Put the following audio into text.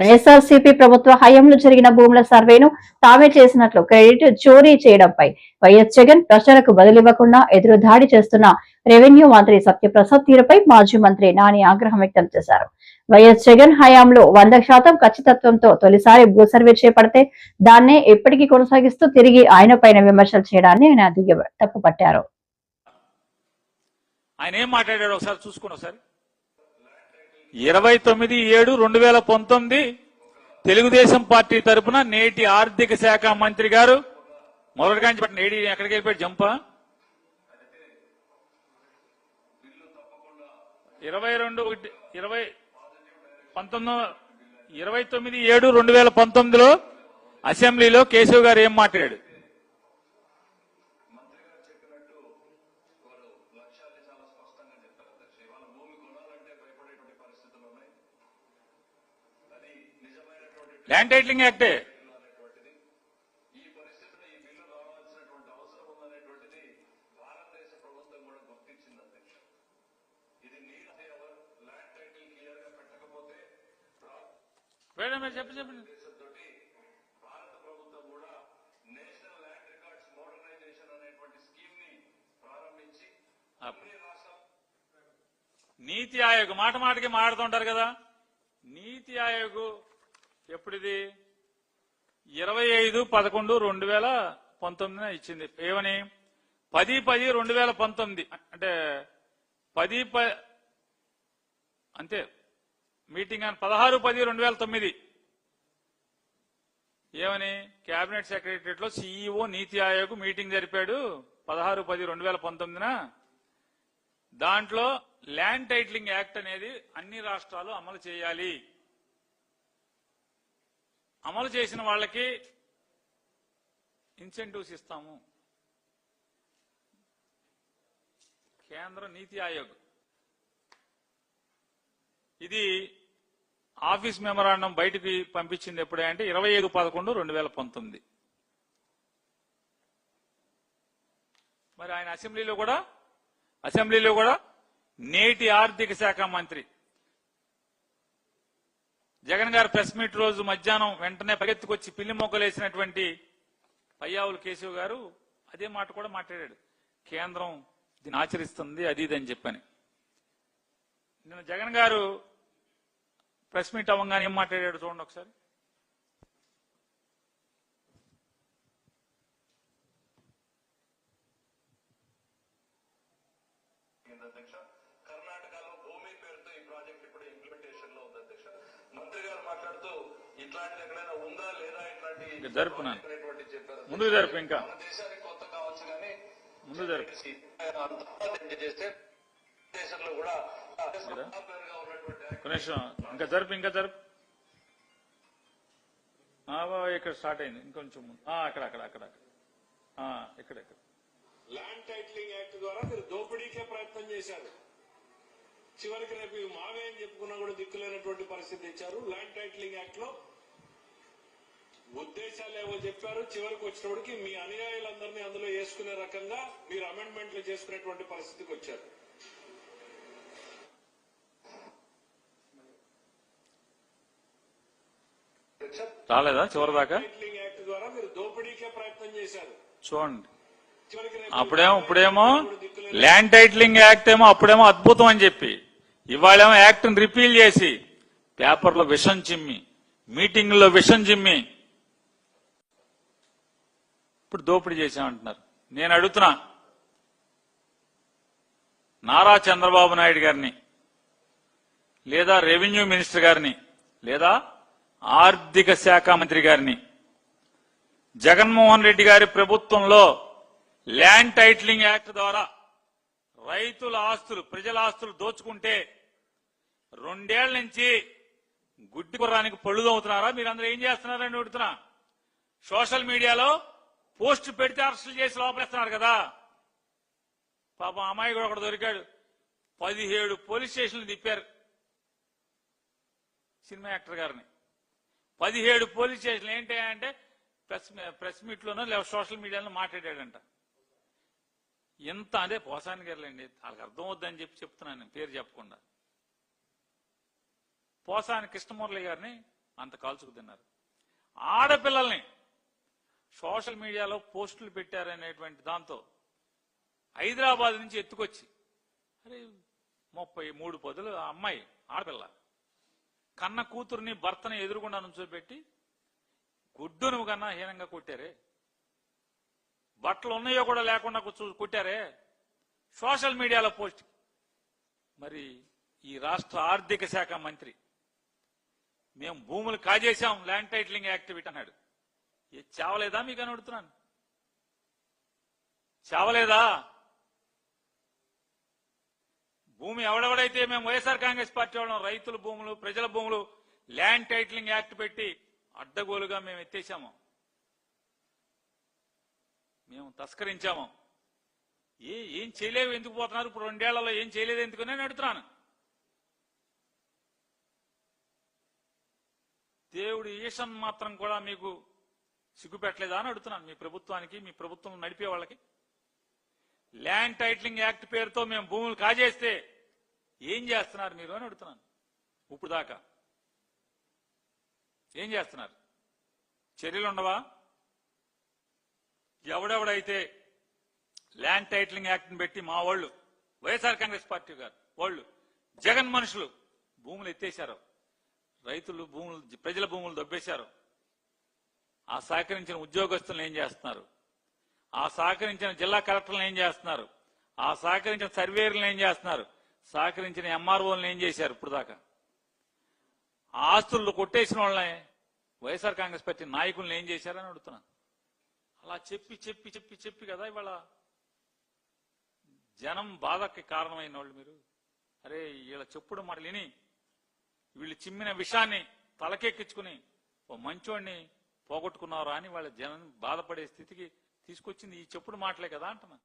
వైఎస్ఆర్సీపీ ప్రభుత్వ హయాంలో జరిగిన భూముల సర్వేను తామే చేసినట్లు క్రెడిట్ చోరీ చేయడంపై వైఎస్ జగన్ ప్రజలకు బదులివ్వకుండా ఎదురు దాడి చేస్తున్న రెవెన్యూ మంత్రి సత్యప్రసాద్ తీరుపై మాజీ మంత్రి నాని ఆగ్రహం వ్యక్తం చేశారు. వైఎస్ జగన్ హయాంలో వంద శాతం ఖచ్చితత్వంతో తొలిసారి భూ సర్వే చేపడితే దాన్నే ఎప్పటికీ కొనసాగిస్తూ తిరిగి ఆయన పైన విమర్శలు చేయడాన్ని ఆయన తప్పుపట్టారు. ఆయన ఏం మాట్లాడాడు ఒకసారి చూసుకోండి ఒకసారి. ఇరవై తొమ్మిది ఏడు రెండు వేల పంతొమ్మిది తెలుగుదేశం పార్టీ తరపున నేటి ఆర్థిక శాఖ మంత్రి గారు మొదటి నేడి పట్టిన ఏడి ఎక్కడికి వెళ్ళిపోయాడు? జంప? ఇరవై రెండు ఇరవై పంతొమ్మిది ఇరవై తొమ్మిది ఏడు రెండు వేల పంతొమ్మిదిలో అసెంబ్లీలో కేశవ్ గారు ఏం మాట్లాడాడు? ల్యాండ్ టైటిలింగ్ యాక్టే మేడం చెప్పు చెప్పండి నీతి ఆయోగ్ మాట మాటకి మాడుతుంటారు కదా. నీతి ఆయోగ్ ఎప్పుడిది? ఇరవై ఐదు పదకొండు రెండు వేల పంతొమ్మిదిన ఇచ్చింది. ఏమని? పది పది రెండు వేల పంతొమ్మిది. అంటే పది ప అంతే. మీటింగ్ అని పదహారు పది రెండు వేల తొమ్మిది. ఏమని? కేబినెట్ సెక్రటరియట్లో సీఈఓ నీతి ఆయోగ్ మీటింగ్ జరిపాడు పదహారు పది రెండు వేల పంతొమ్మిదిన. దాంట్లో ల్యాండ్ టైటిలింగ్ యాక్ట్ అనేది అన్ని రాష్ట్రాలు అమలు చేయాలి. అమలు చేసిన వాళ్ళకి ఇన్సెంటివ్స్ ఇస్తాము. కేంద్ర నీతి ఆయోగ్. ఇది ఆఫీస్ మెమరాండం బయటికి పంపించింది ఎప్పుడే అంటే ఇరవై ఐదు పదకొండు రెండు వేల పంతొమ్మిది. మరి ఆయన అసెంబ్లీలో కూడా అసెంబ్లీలో కూడా నేటి ఆర్థిక శాఖ మంత్రి జగన్ గారు ప్రెస్ మీట్ రోజు మధ్యాహ్నం వెంటనే పరిగెత్తుకొచ్చి పిల్లి మొగ్గలేసినటువంటి పయ్యావులు కేశవ్ గారు అదే మాట కూడా మాట్లాడాడు. కేంద్రం దీన్ని ఆచరిస్తుంది అది ఇది అని చెప్పని. నిన్న జగన్ గారు ప్రెస్ మీట్ అవ్వగానే ఏం మాట్లాడాడు చూడండి ఒకసారి. అధ్యక్ష ఇట్లాంటిది ఎక్కడైనా ఉందా లేదా ఇట్లాంటి జరుపునాను. ముందుకు జరుపు ఇంకా. దేశానికి కొత్త కావచ్చు కానీ ముందు జరుపు. చేస్తే దేశంలో కూడా ఇంకా జరుపు ఇంకా జరుపు. ఇక్కడ స్టార్ట్ అయింది. ఇంకొంచెం ముందు. అక్కడ అక్కడ అక్కడ ఇక్కడ ఇక్కడ. ల్యాండ్ టైటిలింగ్ యాక్ట్ ద్వారా మీరు దోపిడీకే ప్రయత్నం చేశారు. చివరికి రేపు మావే అని చెప్పుకున్నా కూడా దిక్కులేనటువంటి పరిస్థితి ఇచ్చారు ల్యాండ్ టైటిలింగ్ యాక్ట్లో ఉద్దేశాలు ఏవో చెప్పారు. చివరికి వచ్చినప్పటికి మీ అనుయాయులందరినీ అందులో వేసుకునే రకంగా మీరు అమెండ్మెంట్లు చేసుకునేటువంటి పరిస్థితికి వచ్చారు. రాలేదా టైటిలింగ్ యాక్ట్ ద్వారా మీరు దోపిడీకే ప్రయత్నం చేశారు. చూడండి. అప్పుడేమో ఇప్పుడేమో ల్యాండ్ టైటిలింగ్ యాక్ట్ ఏమో అప్పుడేమో అద్భుతం అని చెప్పి ఇవాళేమో యాక్ట్ రిపీల్ చేసి పేపర్లో విషం చిమ్మి మీటింగ్లో విషం చిమ్మి ఇప్పుడు దోపిడీ చేశామంటున్నారు. నేను అడుగుతున్నా. నారా చంద్రబాబు నాయుడు గారిని లేదా రెవెన్యూ మినిస్టర్ గారిని లేదా ఆర్థిక శాఖ మంత్రి గారిని జగన్మోహన్ రెడ్డి గారి ప్రభుత్వంలో ల్యాండ్ టైటిలింగ్ యాక్ట్ ద్వారా రైతుల ఆస్తులు ప్రజల ఆస్తులు దోచుకుంటే రెండేళ్ళ నుంచి గుడ్డి కుర్రానికి పళ్ళు తవ్వుతున్నారా మీరందరూ ఏం చేస్తున్నారని అడుగుతున్నా. సోషల్ మీడియాలో పోస్ట్ పెడితే అరెస్టులు చేసి లోపలేస్తున్నారు కదా. పాపం అమ్మాయి కూడా ఒకడు దొరికాడు. పదిహేడు పోలీస్ స్టేషన్లు తిప్పారు. సినిమా యాక్టర్ గారిని. పదిహేడు పోలీస్ స్టేషన్లు ఏంటి అంటే ప్రెస్ ప్రెస్ మీట్లోనో లేదా సోషల్ మీడియాలో మాట్లాడాడంట. ఎంత అదే పోసాని గారులేండి. వాళ్ళకి అర్థం అవుద్దని చెప్పి చెప్తున్నాను నేను. పేరు చెప్పకుండా. పోసాని కృష్ణమురళి గారిని అంత కాల్చుకు తిన్నారు ఆడపిల్లల్ని సోషల్ మీడియాలో పోస్టులు పెట్టారనేటువంటి దాంతో హైదరాబాద్ నుంచి ఎత్తుకొచ్చి అరే ముప్పై మూడు పదులు ఆ అమ్మాయి ఆడపిల్ల కన్న కూతుర్ని భర్తని ఎదురుకుండా నుంచోబెట్టి గుడ్డును కన్నా హీనంగా కొట్టారే? బట్టలు ఉన్నాయో కూడా లేకుండా కొట్టారే? సోషల్ మీడియాలో పోస్ట్. మరి ఈ రాష్ట్ర ఆర్థిక శాఖ మంత్రి మేము భూములు కాజేశాం ల్యాండ్ టైటిలింగ్ యాక్టివిటీ అన్నాడు. చావలేదా మీకు అని అడుగుతున్నాను. చావలేదా? భూమి ఎవడెవడైతే మేము వైఎస్ఆర్ కాంగ్రెస్ పార్టీ వాళ్ళం రైతుల భూములు ప్రజల భూములు ల్యాండ్ టైటిలింగ్ యాక్ట్ పెట్టి అడ్డగోలుగా మేము ఎత్తేసాము మేము తస్కరించాము. ఏ ఏం చేయలేవు ఎందుకు పోతున్నారు? ఇప్పుడు రెండేళ్ళలో ఏం చేయలేదు ఎందుకు నేను అడుగుతున్నాను. దేవుడి ఈశన్ మాత్రం కూడా మీకు సిగ్గుపెట్టలేదా అని అడుగుతున్నాను మీ ప్రభుత్వానికి మీ ప్రభుత్వం నడిపే వాళ్ళకి. ల్యాండ్ టైటిలింగ్ యాక్ట్ పేరుతో మేము భూములు కాజేస్తే ఏం చేస్తున్నారు మీరు అని అడుగుతున్నాను. ఇప్పుడు దాకా ఏం చేస్తున్నారు? చర్యలు ఉండవా? ఎవడెవడైతే ల్యాండ్ టైటిలింగ్ యాక్ట్ని పెట్టి మా వాళ్ళు వైఎస్ఆర్ కాంగ్రెస్ పార్టీ గారు వాళ్ళు జగన్ మనుషులు భూములు ఎత్తేశారు. రైతులు భూములు ప్రజల భూములు దొబ్బేశారు. ఆ సహకరించిన ఉద్యోగస్తులను ఏం చేస్తున్నారు? ఆ సహకరించిన జిల్లా కలెక్టర్లను ఏం చేస్తున్నారు? ఆ సహకరించిన సర్వేయర్లను ఏం చేస్తున్నారు? సహకరించిన ఎంఆర్ఓలను ఏం చేశారు ఇప్పుడు దాకా ఆ ఆస్తులు కొట్టేసిన వాళ్ళని వైఎస్ఆర్ కాంగ్రెస్ పార్టీ నాయకులను ఏం చేశారని అడుగుతున్నాను. అలా చెప్పి చెప్పి చెప్పి చెప్పి కదా ఇవాళ జనం బాధకి కారణమైన వాళ్ళు మీరు. అరే వీళ్ళ చెప్పుడు మాటలు విని వీళ్ళు చిమ్మిన విషాన్ని తలకెక్కించుకుని ఓ మంచోడిని పోగొట్టుకున్నారా అని వాళ్ళ జనం బాధపడే స్థితికి తీసుకొచ్చింది. ఈ చెప్పుడు మాటలే కదా అంటున్నా.